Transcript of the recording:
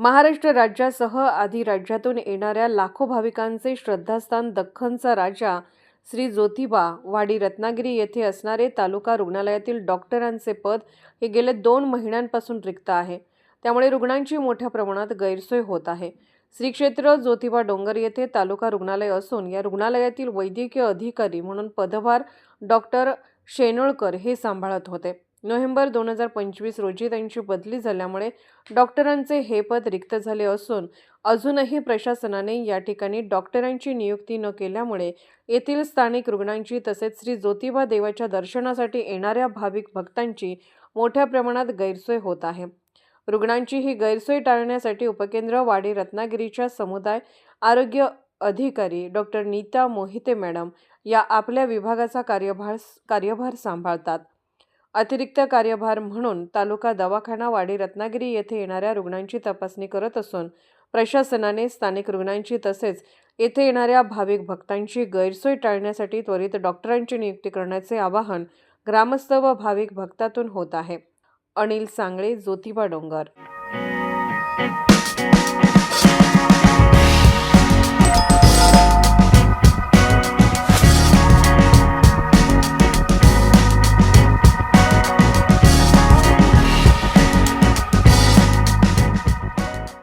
महाराष्ट्र राज्यासह आधी राज्यातून येणाऱ्या लाखो भाविकांचे श्रद्धास्थान दख्खनचा राजा श्री ज्योतिबा वाडी रत्नागिरी येथे असणारे तालुका रुग्णालयातील डॉक्टरांचे पद हे गेले दोन महिन्यांपासून रिक्त आहे. त्यामुळे रुग्णांची मोठ्या प्रमाणात गैरसोय होत आहे. श्री क्षेत्र ज्योतिबा डोंगर येथे तालुका रुग्णालय असून या रुग्णालयातील वैद्यकीय अधिकारी म्हणून पदभार डॉक्टर शेनोळकर हे सांभाळत होते. नोव्हेंबर दोन हजार पंचवीस रोजी त्यांची बदली झाल्यामुळे डॉक्टरांचे हे पद रिक्त झाले असून अजूनही प्रशासनाने या ठिकाणी डॉक्टरांची नियुक्ती न केल्यामुळे येथील स्थानिक रुग्णांची तसेच श्री ज्योतिबा देवाच्या दर्शनासाठी येणाऱ्या भाविक भक्तांची मोठ्या प्रमाणात गैरसोय होत आहे. रुग्णांची ही गैरसोय टाळण्यासाठी उपकेंद्र वाडी रत्नागिरीच्या समुदाय आरोग्य अधिकारी डॉक्टर नीता मोहिते मॅडम या आपल्या विभागाचा कार्यभार कार्यभार सांभाळतात. अतिरिक्त कार्यभार म्हणून तालुका दवाखाना वाडी रत्नागिरी येथे येणाऱ्या रुग्णांची तपासणी करत असून प्रशासनाने स्थानिक रुग्णांची तसेच येथे येणाऱ्या भाविक भक्तांची गैरसोय टाळण्यासाठी त्वरित डॉक्टरांची नियुक्ती करण्याचे आवाहन ग्रामस्थ व भाविक भक्तातून होत आहे. अनिल सांगळे ज्योतिबा डोंगर.